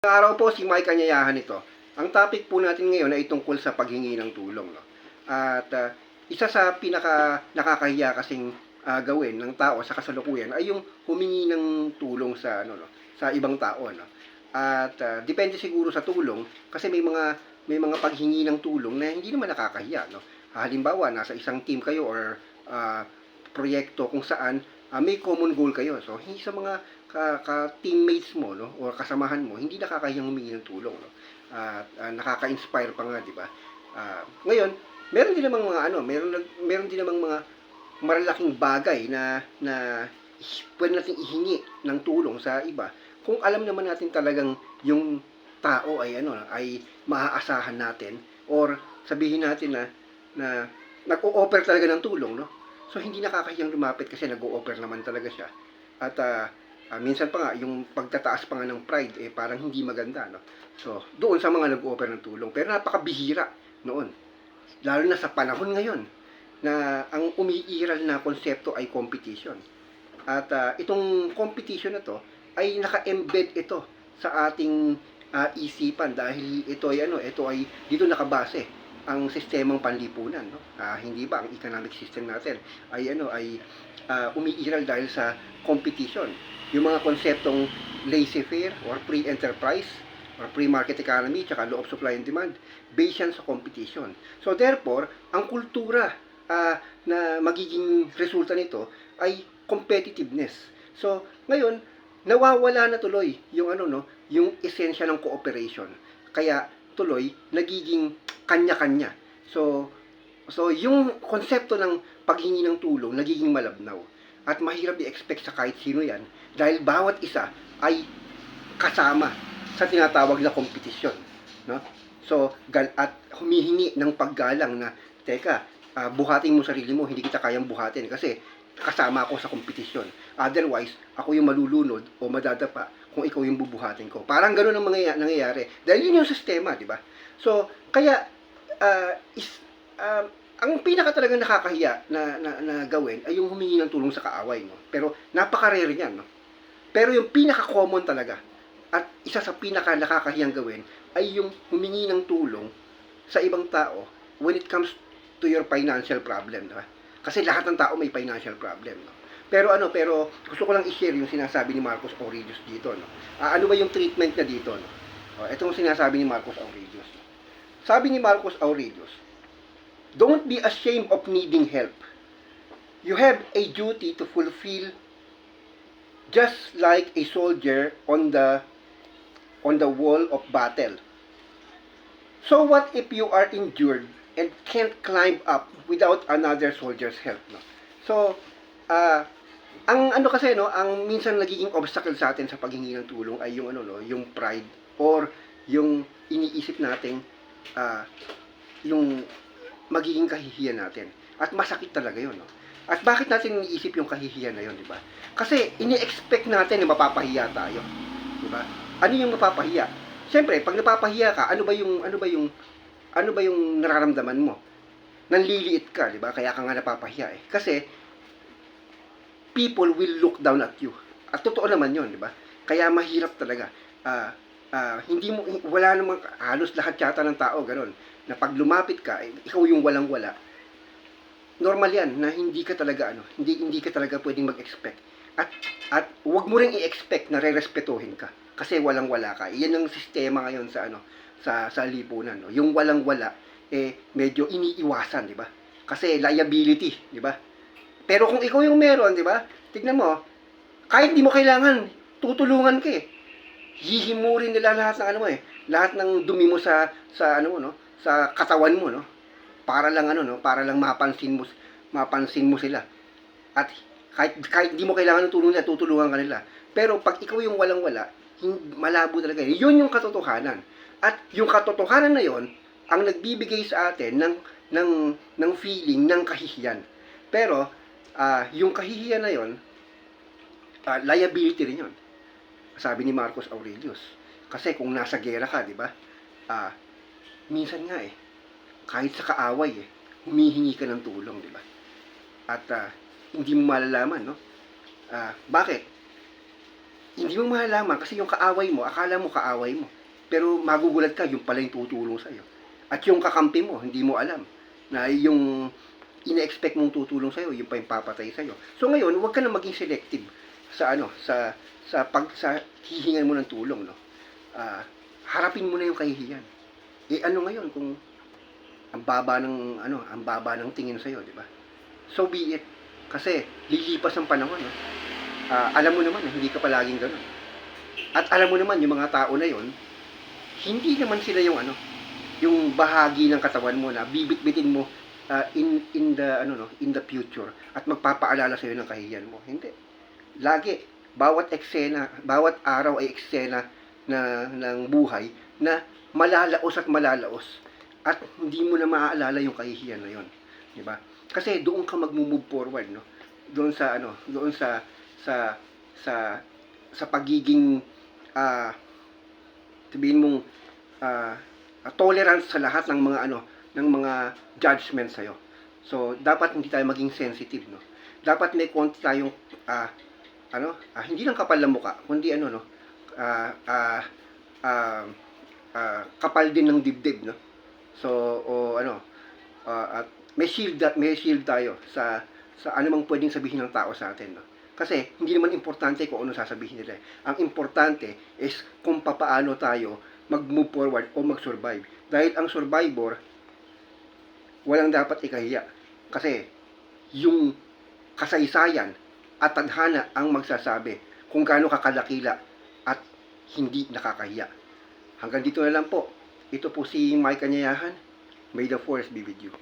araw po si Mike Kanyayahan ito. Ang topic po natin ngayon ay tungkol sa paghingi ng tulong. No? At ah, isa sa pinaka nakakahiya kasing ah, gawin ng tao sa kasalukuyan ay yung humingi ng tulong sa ano no, sa ibang tao no. At ah, depende siguro sa tulong kasi may mga may mga paghingi ng tulong na hindi naman nakakahiya no. Halimbawa, nasa isang team kayo or ah, proyekto kung saan ah, may common goal kayo. So, hindi sa mga ka, ka teammates mo no or kasamahan mo, hindi nakakahiyang humingi ng tulong no. At ah, nakaka-inspire pa nga, di ba? Ah, ngayon, meron din namang mga ano, meron meron din namang mga malalaking bagay na na pwede natin ihingi ng tulong sa iba kung alam naman natin talagang yung tao ay ano ay maaasahan natin or sabihin natin na na nag-o-offer talaga ng tulong no so hindi nakakahiyang lumapit kasi nag-o-offer naman talaga siya. At ah, ah, minsan pa nga yung pagtataas pa nga ng pride eh parang hindi maganda no? So doon sa mga nag-o-offer ng tulong. Pero napakabihira noon. Lalo na sa panahon ngayon na ang umiiral na konsepto ay competition. At ah, itong competition na to ay naka-embed ito sa ating ah, isipan dahil ito ay ano, ito ay dito nakabase ang sistemang panlipunan, no? Ah, hindi ba ang economic system natin ay ano ay ah, umiiral dahil sa competition. Yung mga konseptong laissez-faire or free enterprise or free market economy tsaka law of supply and demand based yan sa competition. So therefore, ang kultura ah, na magiging resulta nito ay competitiveness. So, ngayon, nawawala na tuloy yung ano no, yung esensya ng cooperation. Kaya tuloy nagiging kanya-kanya. So, so yung konsepto ng paghingi ng tulong nagiging malabnaw. At mahirap i-expect sa kahit sino yan dahil bawat isa ay kasama sa tinatawag na kompetisyon. No? So, gal at humihingi ng paggalang na, teka, ah, buhatin mo sarili mo, hindi kita kayang buhatin kasi kasama ako sa kompetisyon. Otherwise, ako yung malulunod o madadapa kung ikaw yung bubuhatin ko. Parang ganun ang mga nangyayari. Dahil yun yung sistema, di ba? So, kaya, ah, is, ah, ang pinaka talagang nakakahiya na, na, na gawin ay yung humingi ng tulong sa kaaway, no? Pero, napaka-rare niyan, no? Pero yung pinaka-common talaga, at isa sa pinaka nakakahiyang gawin, ay yung humingi ng tulong sa ibang tao when it comes to your financial problem, di ba? Kasi lahat ng tao may financial problem, no? Pero ano, pero gusto ko lang i-share yung sinasabi ni Marcos Aurelius dito, no? Ah, ano ba yung treatment niya dito, no? Oh, ito yung sinasabi ni Marcos Aurelius. Sabi ni Marcos Aurelius, Don't be ashamed of needing help. You have a duty to fulfill just like a soldier on the on the wall of battle. So what if you are injured and can't climb up without another soldier's help, no? So, ah, ang ano kasi no, ang minsan nagiging obstacle sa atin sa paghingi ng tulong ay yung ano no, yung pride or yung iniisip nating ah, yung magiging kahihiyan natin. At masakit talaga 'yon, no? At bakit natin iniisip yung kahihiyan na 'yon, di ba? Kasi ini-expect natin na mapapahiya tayo. Di ba? Ano yung mapapahiya? Siyempre, pag napapahiya ka, ano ba yung ano ba yung ano ba yung nararamdaman mo? Nanliliit ka, di ba? Kaya ka nga napapahiya eh. Kasi people will look down at you. At totoo naman 'yon, di ba? Kaya mahirap talaga. Ah, ah, hindi mo wala namang halos lahat yata ng tao ganun na pag lumapit ka, eh, ikaw yung walang-wala. Normal 'yan na hindi ka talaga ano, hindi hindi ka talaga pwedeng mag-expect. At at wag mo ring i-expect na rerespetuhin ka kasi walang-wala ka. Iyan ang sistema ngayon sa ano, sa sa lipunan, no. Yung walang-wala eh medyo iniiwasan, di ba? Kasi liability, di ba? Pero kung ikaw yung meron, di ba? Tignan mo, kahit di mo kailangan, tutulungan ka eh. Hihimurin nila lahat ng ano mo eh, lahat ng dumi mo sa sa ano mo no, sa katawan mo no. Para lang ano no, para lang mapansin mo mapansin mo sila. At kahit kahit di mo kailangan ng tulong nila, tutulungan ka nila. Pero pag ikaw yung walang-wala, malabo talaga. eh. Yun yung katotohanan. At yung katotohanan na yon ang nagbibigay sa atin ng ng ng feeling ng kahihiyan. Pero ah, yung kahihiyan na yon, ah, liability rin yon. Sabi ni Marcos Aurelius. Kasi kung nasa gera ka, di ba? Ah, minsan nga eh, kahit sa kaaway eh, humihingi ka ng tulong, di ba? At ah, hindi mo malalaman, no? Ah, bakit? hindi mo malalaman kasi yung kaaway mo, akala mo kaaway mo. Pero magugulat ka, yung pala yung tutulong sa'yo. At yung kakampi mo, hindi mo alam na yung ina-expect mong tutulong sa'yo, yung pa yung papatay sa'yo. So ngayon, huwag ka na maging selective sa ano, sa sa pag sa hihingan mo ng tulong, no. Ah, harapin mo na yung kahihiyan. Eh ano ngayon kung ang baba ng ano, ang baba ng tingin sa'yo, di ba? So be it. Kasi lilipas ang panahon, no. Ah, alam mo naman, hindi ka palaging gano'n. At alam mo naman, yung mga tao na yon, hindi naman sila yung ano, yung bahagi ng katawan mo na bibit-bitin mo ah, in in the ano no, in the future at magpapaalala sa ng kahihiyan mo. Hindi. Lagi bawat eksena, bawat araw ay eksena na ng buhay na malalaos at malalaos at hindi mo na maaalala yung kahihiyan na yon, 'di ba? Kasi doon ka magmo-move forward, no? Doon sa ano, doon sa sa sa sa pagiging ah sabihin mong ah, ah, tolerance sa lahat ng mga ano ng mga judgment sa So dapat hindi tayo maging sensitive no. Dapat may konti tayong ah, ano, ah, hindi lang kapal ng mukha, kundi ano no, ah, ah, ah, ah, kapal din ng dibdib no. So o ano, ah, at may shield may shield tayo sa sa anumang pwedeng sabihin ng tao sa atin no. Kasi hindi naman importante kung ano sasabihin nila. eh. Ang importante is kung papaano tayo mag-move forward o mag-survive. Dahil ang survivor, walang dapat ikahiya. Kasi yung kasaysayan at tadhana ang magsasabi kung gaano kakalakila at hindi nakakahiya. Hanggang dito na lang po. Ito po si Mike Kanyayahan. May the force be with you.